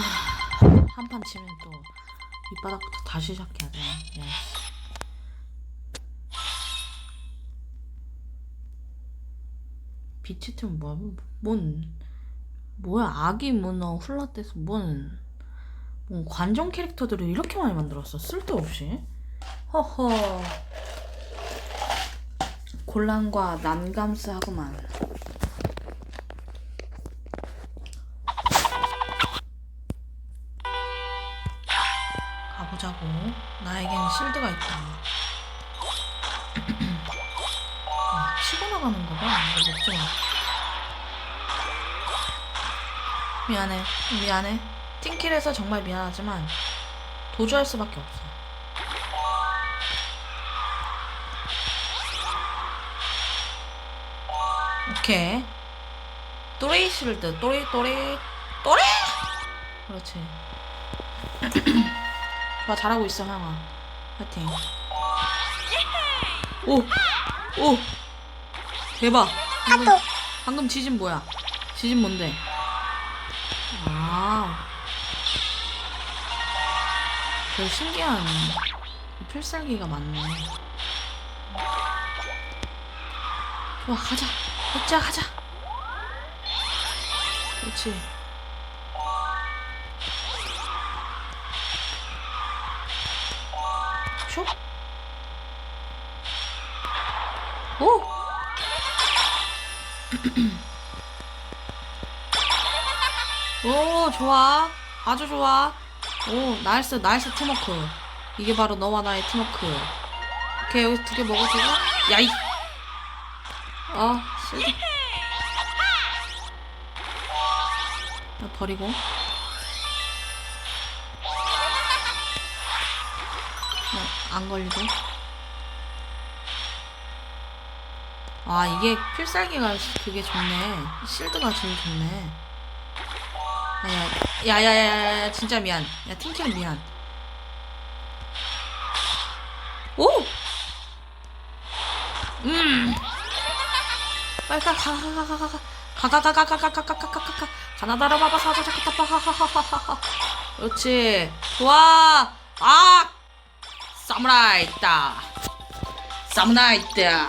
한 판 치면 또 밑바닥부터 다시 시작해야 돼. 예. 비치팀 뭐, 뭔, 뭐야, 아기 문어 훌라떼서 뭔, 뭔 관종 캐릭터들을 이렇게 많이 만들었어. 쓸데없이. 허허. 곤란과 난감스하구만. 보자고. 나에겐 실드가 있다. 아, 치고 나가는 거봐. 이거 마. 미안해. 미안해. 팀킬해서 정말 미안하지만 도주할 수밖에 없어. 오케이. 또레이 실드. 또레이 또레이 또레. 그렇지. 좋아 잘하고 있어 형아. 파이팅. 오, 오, 대박. 방금, 방금 지진 뭐야? 지진 뭔데? 아, 별 신기한 필살기가 많네. 좋아 가자. 어짜 가자. 그렇지. 슉. 오! 오, 좋아. 아주 좋아. 오, 나이스, 나이스 팀워크. 이게 바로 너와 나의 팀워크. 오케이, 여기 두개 먹어주고. 야이! 아, 실드. 나 버리고. 안 걸리고. 아, 이게 필살기가 그게 좋네. 실드가 제일 좋네. 야, 야, 야, 야, 야, 진짜 미안. 야, 팀킬은 미안. 오! 음! 빨리 가, 가, 가, 가, 가, 가, 가. 가, 가, 가, 가, 가, 가, 가, 가, 가, 가, 가, 가. 가나다라 바바 사자 자카 타파 하하하하하. 그렇지. 좋아. 아! 侍だ侍だ